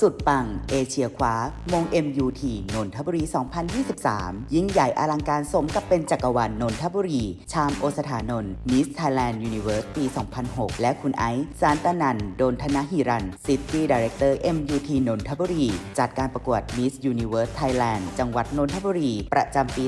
สุดปัง เอเชียคว้ามง MUT นนทบุรี 2023 ยิ่งใหญ่อลังการสมกับเป็นจักรวาลนนทบุรี ชามโอสถานนท์มิสไทยแลนด์ยูนิเวิร์สปี 2006 และคุณไอซ์ซานตานันโดนธนหิรันซิตี้ดีเรคเตอร์ MUT นนทบุรี จัดการประกวด Miss Universe Thailand จังหวัดนนทบุรี ประจำปี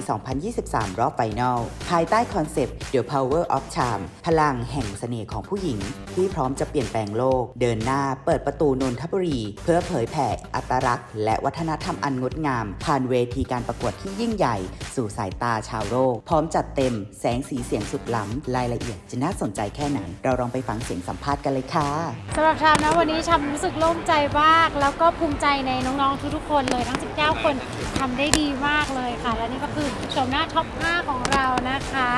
2023 รอบไฟนอลภายใต้คอนเซปต์ The Power of Charm พลังแห่งเสน่ห์ของผู้หญิง ที่พร้อมจะเปลี่ยนแปลงโลก เดินหน้าเปิดประตูนนทบุรี เพื่อเผยแผ่อัตลักษณ์ และวัฒนธรรมอันงดงาม ผ่านเวทีการประกวดที่ยิ่งใหญ่ สู่สายตาชาวโลกพร้อมจัดเต็มแสงสีเสียงสุดล้ำรายละเอียดจะน่าสนใจแค่ไหน เราลองไปฟังเสียงสัมภาษณ์กันเลยค่ะสำหรับชามนะวันนี้ชามรู้สึกโล่งใจมาก แล้วก็ภูมิใจในน้องๆทุกๆคนเลยทั้ง 19 คนทำได้ดีมากเลยค่ะ และนี่ก็คือชมหน้าท็อป 5 ของเรานะคะ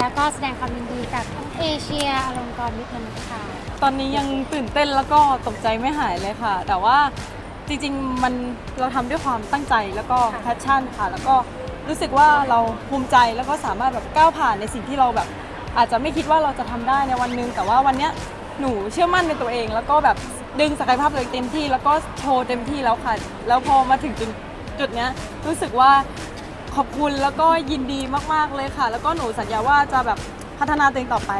แล้วก็แสดงความยินดีกับเอเชียอลงกรณ์มิตรมนุษย์ค่ะ ตอนนี้ยังตื่นเต้นแล้วก็ตกใจไม่หายเลยค่ะ แต่ว่าจริงๆมันเราทำด้วยความตั้งใจแล้วก็ค่ะแพชชั่นค่ะ แล้วก็รู้สึกว่าเราภูมิใจแล้วก็สามารถแบบก้าวผ่านในสิ่งที่เราแบบ อาจจะไม่คิดว่าเราจะทำได้ในวันหนึง แต่ว่าวันเนี้ยหนูเชื่อมั่นในตัวเอง แล้วก็แบบดึงศักยภาพตัวเองเต็มที่ แล้วก็โชว์เต็มที่แล้วค่ะ แล้วพอมาถึงจุดจุดเนี้ยรู้สึกว่า ขอบคุณแล้วก็ยินดีมาก ๆ เลยค่ะ แล้วก็หนูสัญญาว่าจะแบบพัฒนาตัวเองต่อไป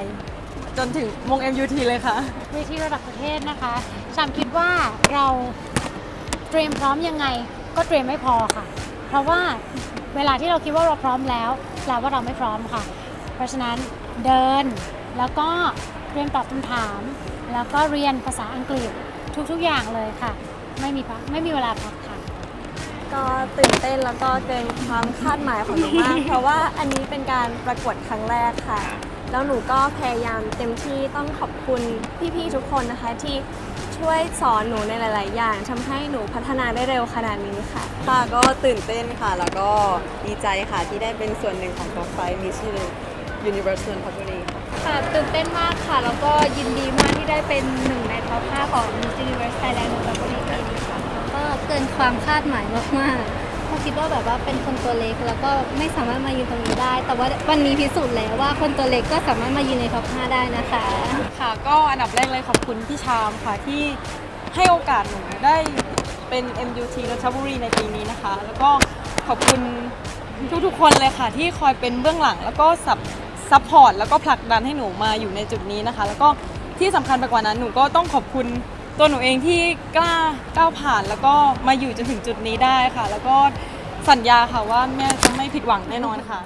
จนถึงมง MUT เลยค่ะ เวทีระดับประเทศนะคะชามคิดว่าเราเตรียมพร้อมยังไงก็เตรียมไม่พอค่ะ เพราะว่าเวลาที่เราคิดว่าเราพร้อมแล้วแปลว่าเราไม่พร้อมค่ะ เพราะฉะนั้นเดินแล้วก็เตรียมตอบคำถาม แล้วก็เรียนภาษาอังกฤษทุกๆอย่างเลยค่ะ ไม่มีพักไม่มีเวลาพักค่ะ ก็ตื่นเต้นแล้วก็เกินความคาดหมายของหนูมาก เพราะว่าอันนี้เป็นการประกวดครั้งแรกค่ะ แล้วหนูก็พยายามเต็มที่ต้องขอบคุณพี่ๆทุกคนนะคะที่ช่วยสอนหนูในหลาย ๆ อย่างทำให้หนูพัฒนาได้เร็วขนาดนี้ค่ะ ค่ะก็ตื่นเต้นค่ะ แล้วก็ดีใจค่ะที่ได้เป็นส่วนหนึ่งของท็อปไฟมิชยูนิเวอร์สนนทบุรีค่ะค่ะตื่นเต้นมากค่ะ แล้วก็ยินดีมากที่ได้เป็นหนึ่งในท็อป5ของ Miss Universe Thailand นนทบุรีปีนี้ค่ะ ก็เกินความคาดหมายมากๆเพราะคิดว่าแบบว่าเป็นคนตัวเล็กแล้วก็ไม่สามารถมายืนตรงนี้ได้ แต่ว่าวันนี้พิสูจน์แล้วว่าคนตัวเล็กก็สามารถมายืนในท็อป5ได้นะคะ ค่ะก็อันดับแรกเลยขอบคุณพี่ชามค่ะที่ให้โอกาสหนูได้เป็น MUT นนทบุรีในปีนี้นะคะ แล้วก็ขอบคุณทุกๆคนเลยค่ะ ที่คอยเป็นเบื้องหลัง แล้วก็ซับซัพพอร์ตแล้วก็ผลักดันให้หนูมาอยู่ในจุดนี้นะคะ แล้วก็ที่สำคัญไปกว่านั้นหนูก็ต้องขอบคุณ ตัวหนูเองที่กล้าก้าวผ่านแล้วก็มาอยู่จนถึงจุดนี้ได้ค่ะ แล้วก็สัญญาค่ะว่าแม่จะไม่ผิดหวังแน่นอนค่ะ